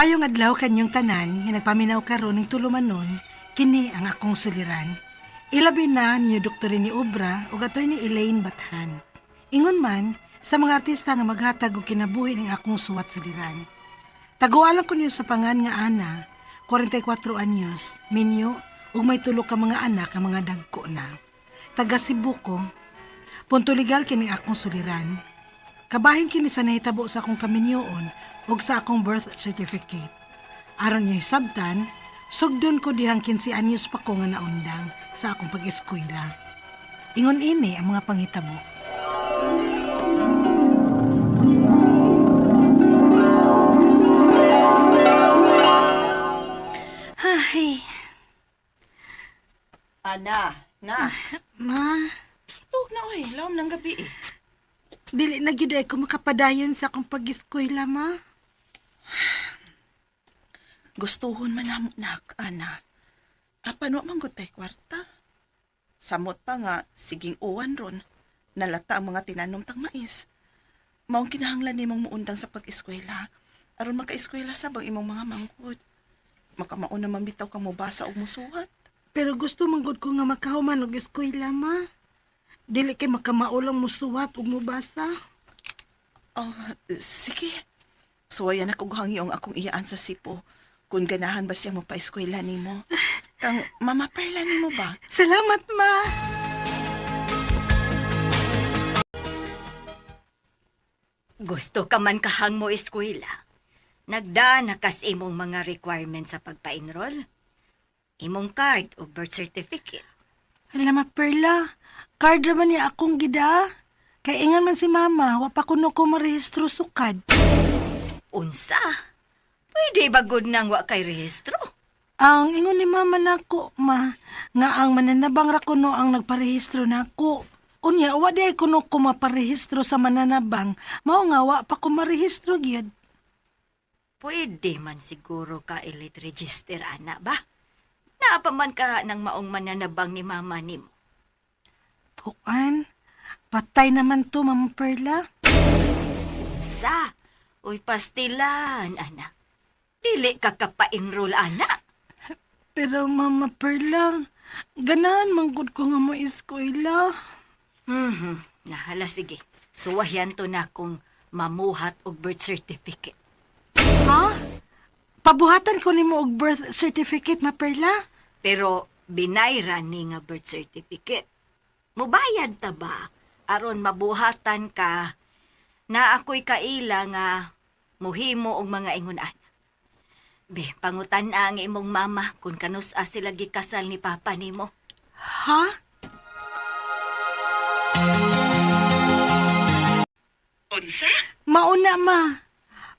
Maayong adlaw kanyong tanan, nga nagpaminaw karon ning tulumanon, kini ang akong suliran. Ilabi na ni Dr. ni Obra ug atoy ni Elaine Bathan. Ingon man sa mga artista nga maghatag og kinabuhi ning akong suwat suliran. Tagualan ko niyo sa pangan nga ana, 44 anyos, minyo, ug may tulo ka mga anak nga mga dagko na. Taga Cebu ko. Punto legal kini akong suliran. Kabahin kini sa nahitabo sa akong kaminyoon ug sa akong birth certificate. Aron niyo sabtan, sugdon ko dihang 15 anyos pa ko nga naundang sa akong pag-eskwela. Ingon ini ang mga panghitabo. Ay, Ana, na. ma, Tug na oy, lawom ng gabi eh. Dili na gyud ay ko makapadayon sa akong pag-eskwela, ma. Gustuhon man namo nak, ana. Apan wa man gud tay kwarta. Samot pa nga siging uwan ron. Nalata ang mga tinanom tang mais. Maong kinahanglan nimong muundang sa pag-eskwela. Aron maka-eskwela sa bang imong mga mangkod. Makamaon naman bitaw kang mobasa o musuhat. Pero gusto man gud ko nga makahuman og eskwela, ma. Dili kay makamaulang musuwat ug mubasa. Oh, sige. Suwayan ako hangi ang akong iyaan sa sipo. Kung ganahan ba siya mo pa-eskwela nimo. Kang mama perla nimo ba? Salamat, ma. Gusto ka man kahang mo eskwela. Nagda na kas imong mga requirements sa pagpa-enroll. Imong card o birth certificate. Alam ma, Perla. Card raman niya akong gida. Kay ingan man si mama, wa pa kuno ko marehistro sukad. Unsa? Pwede ba gud nang wa kay rehistro? Ang ingon ni mama nako, ma, nga ang mananabang ra kuno ang nagparehistro nako. Unya, wa di ay kuno ko maparehistro sa mananabang. Mao nga wa pa ko marehistro gyud. Pwede man siguro ka elite register ana ba? Naapa man ka ng maong mananabang ni mama nimo. Kuan, patay naman to, Mama Perla. Sa, uy pastilan, anak. Dili ka kapa-enroll, anak. Pero Mama Perla, ganahan manggod ko nga mo eskwela. Mhm. Nahala, sige. Suwahyan to na kung mamuhat og birth certificate. Ha? Pabuhatan ko nimo og birth certificate, Ma Perla? Pero binayran ni nga birth certificate. Mubayad ta ba? Aron mabuhatan ka na ako'y kaila nga muhimo og mga ingunan. Be, pangutan ang imong mama kung kanus sila gikasal ni papa nimo. Ha? Unsa? Mauna, Ma.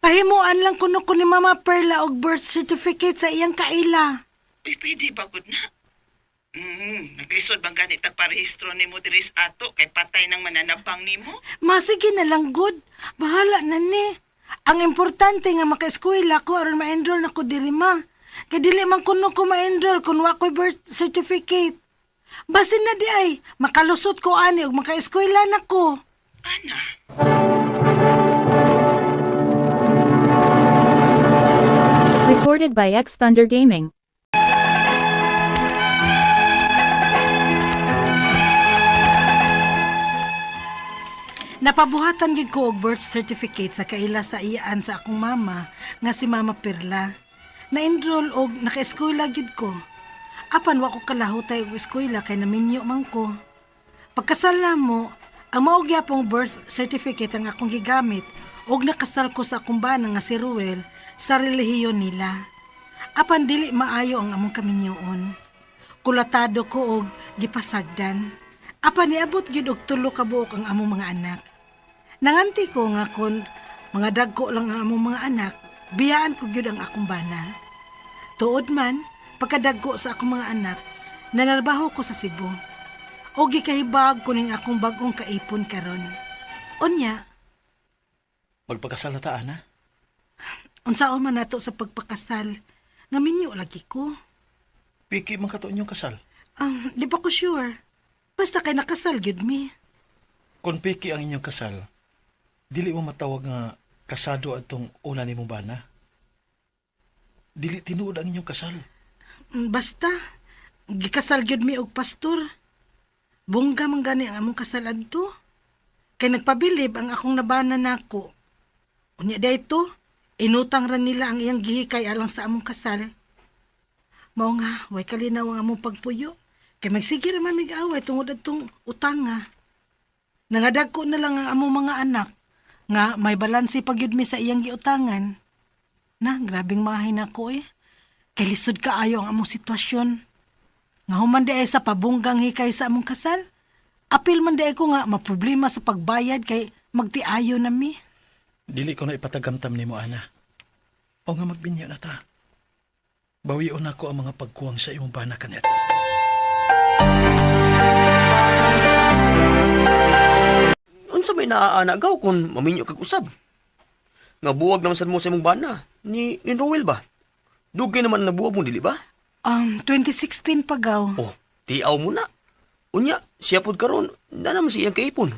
Pahimuan lang kuno ko ni Mama Perla og birth certificate sa iyang kaila. Uy, pwede ba gud na? Mm, naglisod bang ganit ang parehistro ni mo diris ato kay patay ng mananabang nimo? Ma, sige na lang, good. Bahala na ni. Ang importante nga maka-eskwela ko aron ma-enroll na ko diri, Ma. Kay dili man kuno ko ma-enroll kung wa ko'y birth certificate. Basin na di ay, makalusot ko ani ug maka-eskwela na ko. Ana, Recorded by X Thunder Gaming. Napabuhatan gid ko og birth certificate sa kaila sa iyaan sa akong mama nga si Mama Perla. Na-enroll og naka-eskwela gid ko. Apan wa ko kalahutay og eskwela kay naminyo man ko. Pagkasal na mo, ang mao gyapong birth certificate ang akong gigamit og nakasal ko sa akong bana nga si Ruel sa relihiyon nila. Apan dili maayo ang among kaminyoon. Kulatado ko og gipasagdan. Apan niabot gyud og tulo ka buok ang among mga anak. Nanganti ko nga kon mga dagko lang ang among mga anak, biyaan ko gyud ang akong bana. Tuod man, pagkadagko sa akong mga anak, nanarbaho ko sa Cebu. O gikahibag ko ning akong bagong kaipon karon. Unya, Magpakasal na ta, ana? unsaon man nato sa pagpakasal, nga minyo lagi ko. Piki man kato inyong kasal. Ang di pa ko sure. Basta kay nakasal gyud mi. Kung piki ang inyong kasal, dili mo matawag nga kasado atong una ni mong bana. dili tinuod ang inyong kasal. Mm, Basta, gikasal gyud mi og pastor. Bungga man gani ang among kasal adto. Kay nagpabilib ang akong nabana nako. Unya dayto, inutang ra nila ang iyang gihikay alang sa among kasal. Mao nga, way kalinaw ang among pagpuyo. Kay magsige ra man mig away tungod adtong utang nga. Nangadag ko na lang ang among mga anak nga may balansi pagyud mi sa iyang giutangan. Na, grabing mahay na eh. Kay lisod kaayo ang among sitwasyon. Nga human di ay sa pabunggang hikay sa among kasal. Apil man di ko nga maproblema sa pagbayad kay magtiayo na mi. Dili ko na ipatagamtam nimo ana. O nga magbinya na ta. Bawion ako ang mga pagkuwang sa imong bana kanet. Unsa may naaanagaw kung maminyo kag usab? Nga buwag naman sad mo sa imong bana ni ni Roel ba? Dugay naman na buwag mo dili ba? Um, 2016 pagaw. Oh, tiaw mo na. Unya, siya pod karon, na naman siyang kaipon.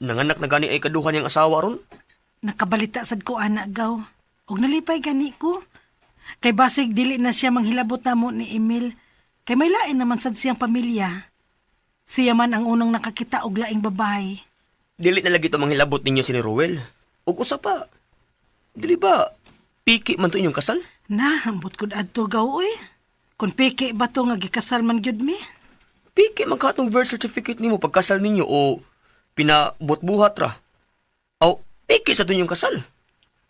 Nanganak na gani ay kaduhan niyang asawa ron. Nakabalita sad ko anak gaw. Og nalipay gani ko. Kay basig dili na siya manghilabot namo ni Emil. Kay may lain naman sad siyang pamilya. Siya man ang unang nakakita og laing babae. Dili na lagi to manghilabot ninyo si ni Roel. Ug usa pa. Dili ba piki man to inyong kasal? Na, ambot ko adto gaw oy. Kung piki ba to nga gikasal man gyud mi? Piki man ka atong birth certificate nimo pagkasal ninyo o pinabot-buhat ra. Aw, piki sa to inyong kasal.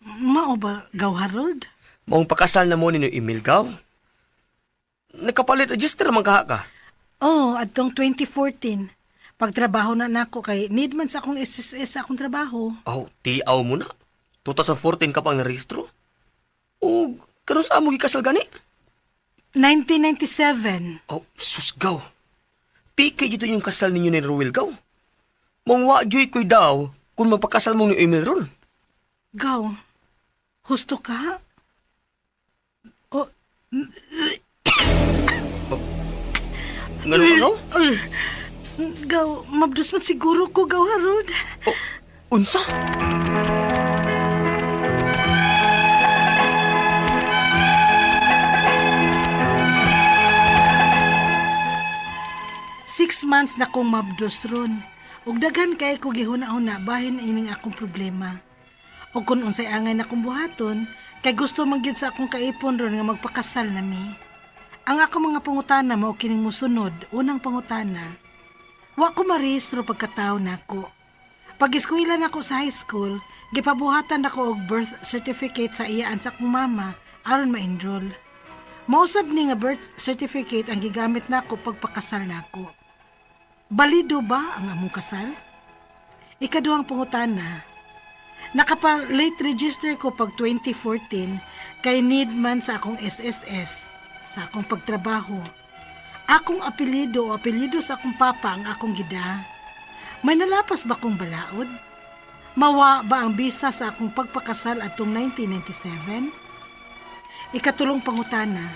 Mao ba gaw Harold? Maong pakasal na mo ni Emil Gaw. Nakapalit register man kaha ka. Oh, adtong 2014. Pagtrabaho na nako kay need man sa akong SSS sa akong trabaho. Aw, tiaw mo na. 2014 ka pang narehistro. O, karon sa amo gikasal gani? 1997. Aw, sus gaw. Piki dito yung kasal ninyo ni Ruel Gaw. Mong wa joy koy daw kung magpakasal mo ni Emil ron. Gaw, husto ka? Oh, Ngano no? Gaw, mabdos man siguro ko, gaw Harold. O, unsa? Six months na kong mabdos ron. Ug daghan kay ko gihuna-una bahin ining akong problema. O kung unsay angay na kong buhaton, kay gusto man gyud sa akong kaipon ron nga magpakasal na mi. Ang ako mga pangutana mao kining musunod, unang pangutana. Wa ko marehistro pagkataon nako. Pag eskwela nako sa high school, gipabuhatan nako og birth certificate sa iyaan sa akong mama aron ma-enroll. Mausab ni nga birth certificate ang gigamit nako pagpakasal nako. Balido ba ang among kasal? Ikaduhang pangutana. Nakapa-late register ko pag 2014 kay need man sa akong SSS sa akong pagtrabaho. Akong apelido o apelido sa akong papa ang akong gida. May nalapas ba kong balaod? Mawa ba ang bisa sa akong pagpakasal atong 1997? Ikatulong pangutana.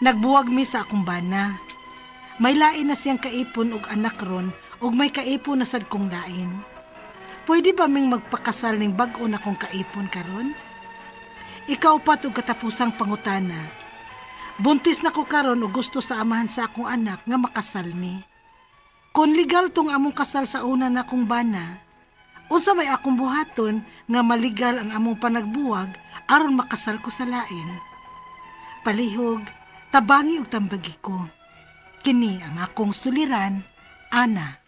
Nagbuwag mi sa akong bana. May lain na siyang kaipon og anak ron og may kaipon na sad kong lain. Pwede ba ming magpakasal ning bag-o na kong kaipon karon? Ikaw pa og katapusang pangutana. Buntis na ko karon og gusto sa amahan sa akong anak nga makasal mi. Kung legal tong among kasal sa una na kong bana, unsa may akong buhaton nga maligal ang among panagbuwag aron makasal ko sa lain. Palihog, tabangi ug tambagi ko. Kini ang akong suliran, Ana.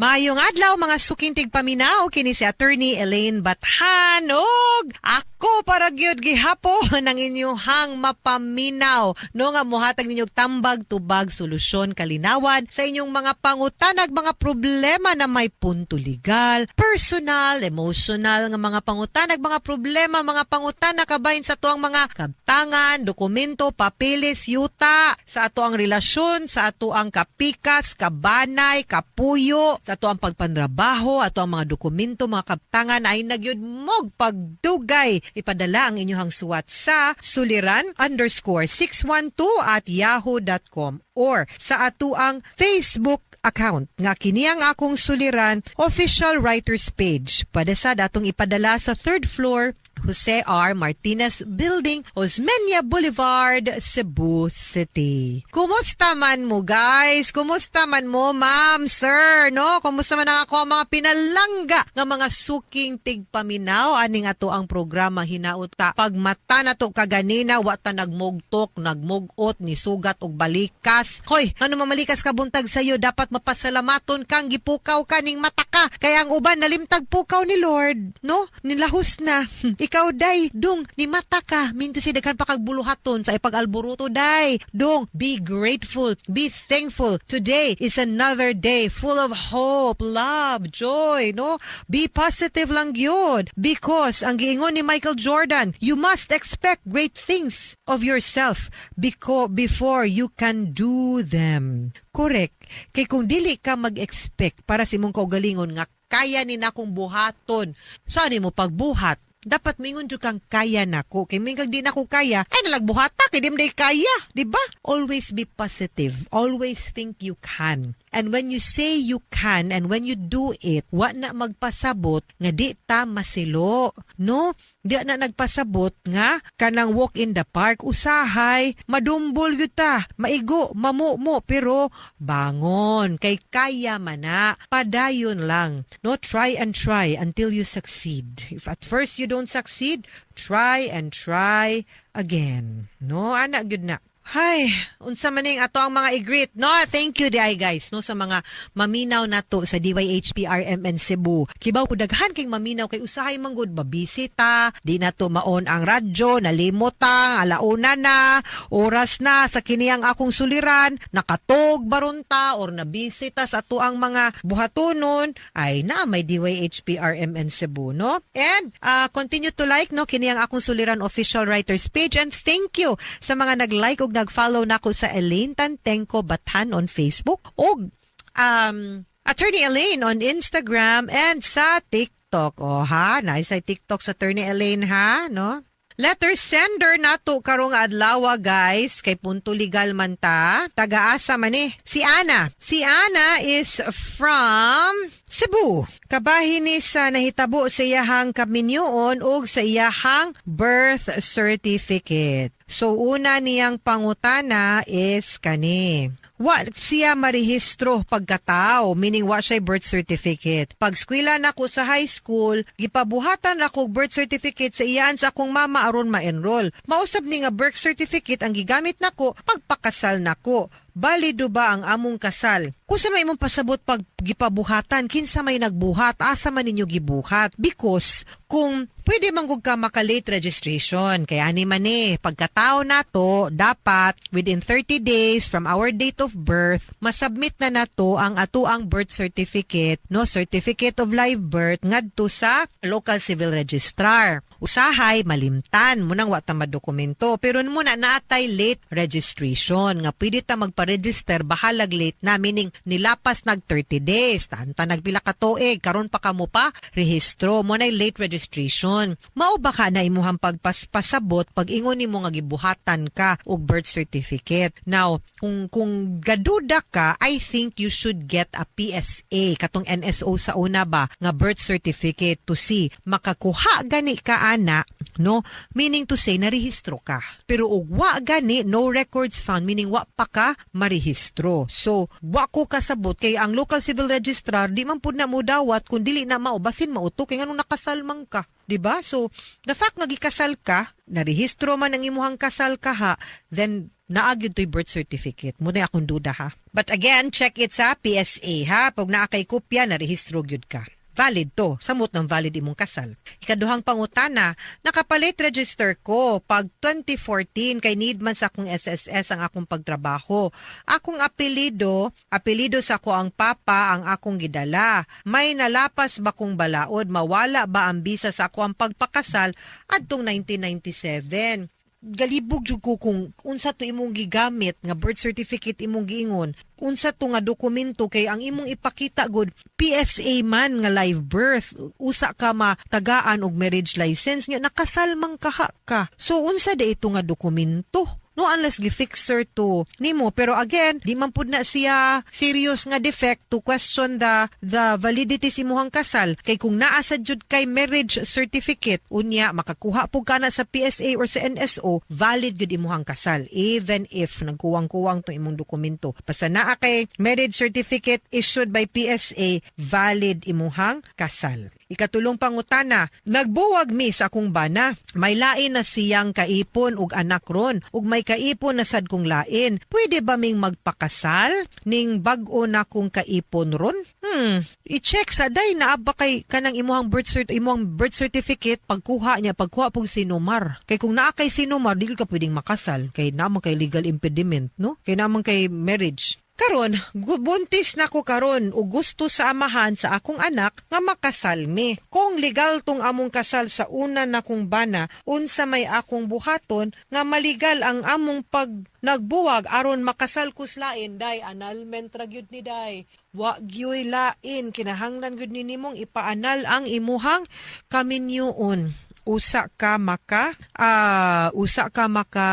Maayong adlaw mga sukintig paminaw kini si attorney Elaine Bathanog. Ako para gyud gihapon ng inyong hang mapaminaw no nga mohatag ninyong tambag tubag solusyon kalinawan sa inyong mga pangutanag mga problema na may punto legal, personal, emotional nga mga pangutanag mga problema mga pangutana kabahin sa tuang mga kabtangan, dokumento, papeles, yuta sa ato ang relasyon, sa ato ang kapikas, kabanay, kapuyo, ato ang pagpanrabaho, ato ang mga dokumento, mga kaptangan ay nagyud mog pagdugay. Ipadala ang inyong suwat sa suliran underscore 612 at yahoo.com or sa ato ang Facebook account nga kini ang akong suliran official writers page. Pada sa datong ipadala sa third floor Jose R. Martinez Building, Osmeña Boulevard, Cebu City. Kumusta man mo guys? Kumusta man mo ma'am, sir? No? Kumusta man ang ako mga pinalangga nga mga suking tigpaminaw aning ato ang programa hinaot ta. Pag mata na to kaganina, wa ta nagmugtok, nagmugot, ni sugat og balikas. Hoy, ano mamalikas ka buntag sayo, dapat mapasalamaton kang gipukaw kaning mata ka. Kaya ang uban nalimtag pukaw ni Lord, no? Nilahos na. Ikaw day, dong, ni mata ka. Minto si daghan pa kag buluhaton sa ipag-alburuto day. Dong, be grateful, be thankful. Today is another day full of hope, love, joy, no? Be positive lang yun. Because, ang giingon ni Michael Jordan, you must expect great things of yourself because before you can do them. Correct. Kay kung dili ka mag-expect para sa imong kaugalingon nga kaya ni na akong buhaton. Saan mo pagbuhat? Dapat mingon jud kang kaya nako. Kay mingag di nako kaya, ay nalagbuhata kay di kaya, di ba? Always be positive. Always think you can. And when you say you can and when you do it, wa na magpasabot nga di ta masilo. No? Di na nagpasabot nga kanang walk in the park usahay, madumbol gyud ta, maigo, mamumo pero bangon kay kaya man na. Padayon lang. No, try and try until you succeed. If at first you don't succeed, try and try again. No, ana gyud na. Hay, unsa maning ato ang mga i-greet. No, thank you di ay guys no sa mga maminaw nato sa DYHPRMN Cebu. Kibaw ko daghan kay maminaw kay usahay manggod babisita, di na to maon ang radyo, nalimot ta, alauna na, oras na sa kini ang akong suliran, nakatog baronta or nabisita sa ato ang mga buhatonon ay na may DYHPRMN Cebu no. And uh, continue to like no kini ang akong suliran official writers page and thank you sa mga nag-like ug nag-follow nako sa Elaine Tantenko Batan on Facebook ug um Attorney Elaine on Instagram and sa TikTok. O ha, nice sa TikTok sa Attorney Elaine ha, no? Letter sender nato karong adlaw guys. Kay punto legal man ta. Taga-asa man eh. Si Ana. Si Ana is from Cebu. Kabahin ni sa nahitabo sa iyahang kaminyoon ug sa iyahang birth certificate. So una niyang pangutana is kani Wa siya marehistro pagkatao, meaning wa siya birth certificate. Pag skwela na ko sa high school, gipabuhatan ako birth certificate sa iyan sa akong mama aron ma-enroll. Mausab ni nga birth certificate ang gigamit nako pagpakasal nako. Balido ba ang among kasal? Kung sa may imong pasabot pag gipabuhatan, kinsa may nagbuhat, asa man ninyo gibuhat? Because kung pwede manggug ka maka-late registration, kaya ni man eh, pagkatao nato, dapat within 30 days from our date of birth, masubmit na nato ang ato ang birth certificate, no, certificate of live birth ngadto sa local civil registrar. Usahay malimtan mo nang wa ta madokumento. Pero muna naatay late registration. Nga pwede ta magpa-register bahalag late na meaning nilapas nag 30 days. Tanta nagpila ka tuig karon pa kamo pa rehistro. Mo na late registration. Mao ba ka na imuhang pagpaspasabot pag ingon nimo nga gibuhatan ka og birth certificate? Now kung kung gaduda ka I think you should get a PSA katong NSO sa una ba nga birth certificate to see. Makakuha gani ka ana no meaning to say narehistro ka pero ug wa gani no records found meaning wa pa ka marehistro so wa ko kasabot kay ang local civil registrar di man pud na mo dawat kun dili na mao basin mauto kay nganong nakasal man ka di ba so the fact nga gikasal ka narehistro man ang imuhang kasal ka ha then naagyod to'y birth certificate. Muna akong duda ha. But again, check it sa PSA ha. Pag naa kay kopya, narehistro gyud ka. Valid to. Samot ng valid imong kasal. Ikaduhang pangutana, nakapalit register ko pag 2014 kay need man sa akong SSS ang akong pagtrabaho. Akong apelido, apelido sa ko ang papa ang akong gidala. May nalapas ba kong balaod? Mawala ba ang bisa sa ako ang pagpakasal adtong 1997? Galibog jud ko kung unsa to imong gigamit nga birth certificate imong giingon unsa to nga dokumento kay ang imong ipakita gud PSA man nga live birth usa ka matagaan og marriage license nya nakasal man kaha ka. So unsa de ito nga dokumento no unless gi-fixer to. Nimo pero again di man pud na siya serious nga defect to question the the validity sa imuhang kasal. Kay kung naa sa jud kay marriage certificate unya makakuha pug kana sa PSA or sa NSO valid gud imuhang kasal. Even if nagkuwang-kuwang to imong dokumento. Basta naa kay marriage certificate issued by PSA valid imuhang kasal Ikatulong pangutana, nagbuwag mi sa akong bana. May lain na siyang kaipon ug anak ron, ug may kaipon na sad kong lain. Pwede ba ming magpakasal ning bag-o na kong kaipon ron? Hmm, i-check sa day na ba kay kanang imuhang birth cert imuhang birth certificate pagkuha niya pagkuha pug sinumar. Kay kung naa kay sinumar dili ka pwedeng makasal kay naman kay legal impediment, no? Kay naman kay marriage. Karon, gu- buntis na ko karon ug gusto sa amahan sa akong anak nga makasal mi. Kung legal tong among kasal sa una na kong bana, unsa may akong buhaton nga maligal ang among pag nagbuwag aron makasal kuslain day annulment ra gyud ni day. Wa gyoy lain kinahanglan gyud ni nimong ipaanal ang imuhang kaminyoon usa ka maka ah usa ka maka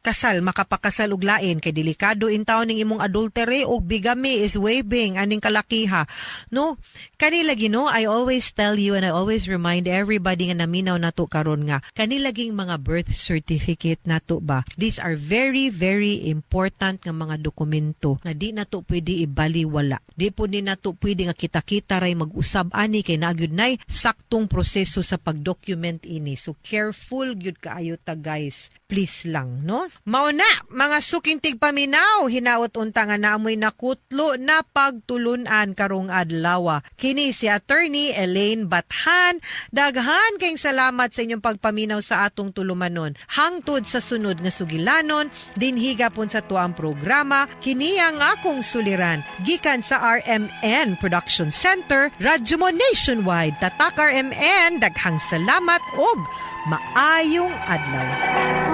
kasal makapakasal og lain. Kay delikado in taon ning imong adultery og bigamy is waiving aning kalakiha. No kanila gino I always tell you and I always remind everybody nga naminaw nato karon nga kanilaging mga birth certificate nato ba? These are very very important nga mga dokumento nga di nato pwede ibaliwala. Di po ni nato pwede nga kita-kita ray mag-usab ani kay nagyud nay saktong proseso sa pag-document ini. So careful gyud kaayo ta guys. Please lang no? Mao na mga suking tigpaminaw hinaot unta nga naamoy nakutlo na pagtulunan karong adlaw. Kini si attorney Elaine Bathan. Daghan kayong salamat sa inyong pagpaminaw sa atong tulumanon. Hangtod sa sunod nga sugilanon dinhi gapon sa tuang programa kini ang akong suliran. Gikan sa RMN Production Center Radyo mo Nationwide tatak RMN daghang salamat og maayong adlaw